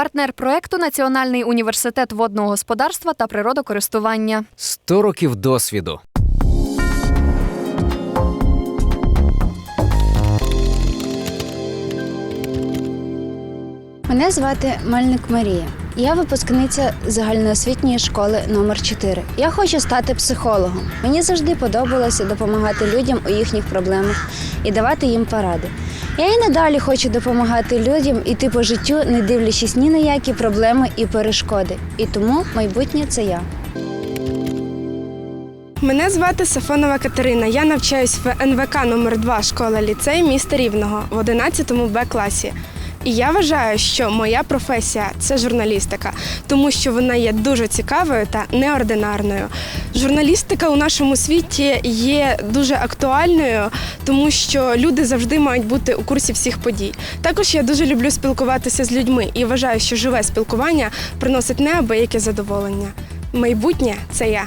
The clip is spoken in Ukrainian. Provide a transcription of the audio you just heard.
Партнер проекту Національний університет водного господарства та природокористування. 100 років досвіду. Мене звати Мельник Марія. Я випускниця загальноосвітньої школи номер 4 Я хочу стати психологом. Мені завжди подобалося допомагати людям у їхніх проблемах і давати їм поради. Я і надалі хочу допомагати людям іти по життю, не дивлячись ні на які проблеми і перешкоди. І тому майбутнє це я. Мене звати Сафонова Катерина. Я навчаюсь в НВК номер 2 школа ліцей міста Рівного в 11 Б класі. І я вважаю, що моя професія це журналістика, тому що вона є дуже цікавою та неординарною. Журналістика у нашому світі є дуже актуальною, тому що люди завжди мають бути у курсі всіх подій. Також я дуже люблю спілкуватися з людьми і вважаю, що живе спілкування приносить неабияке задоволення. Майбутнє це я.